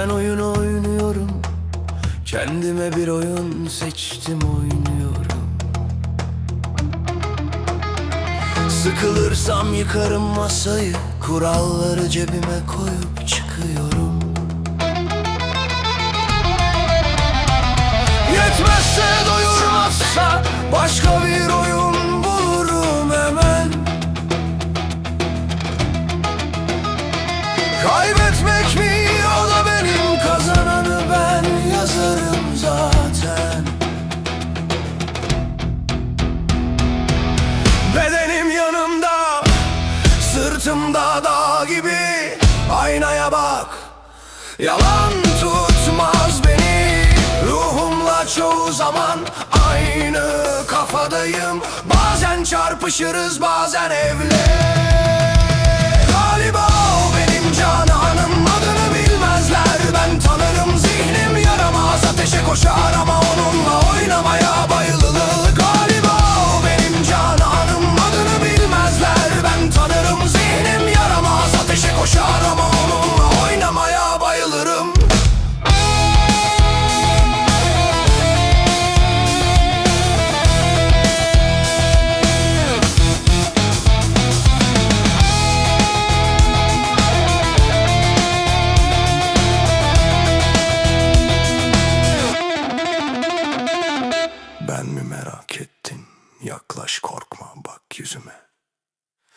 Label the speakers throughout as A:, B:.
A: Ben oyun oynuyorum. Kendime bir oyun seçtim oynuyorum. Sıkılırsam yıkarım masayı Kuralları cebime koyup çıkıyorum Sırtımda dağ gibi. Aynaya bak. Yalan tutmaz beni. Ruhumla çoğu zaman Aynı kafadayım. Bazen çarpışırız bazen evle Galiba o benim cananım Yaklaş korkma bak yüzüme.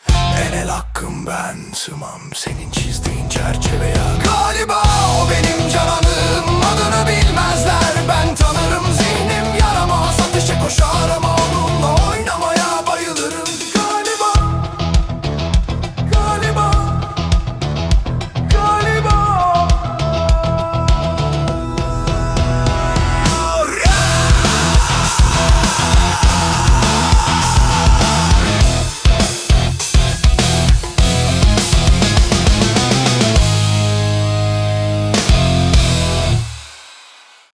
A: En el hakkım ben sığmam senin çizdiğin Galiba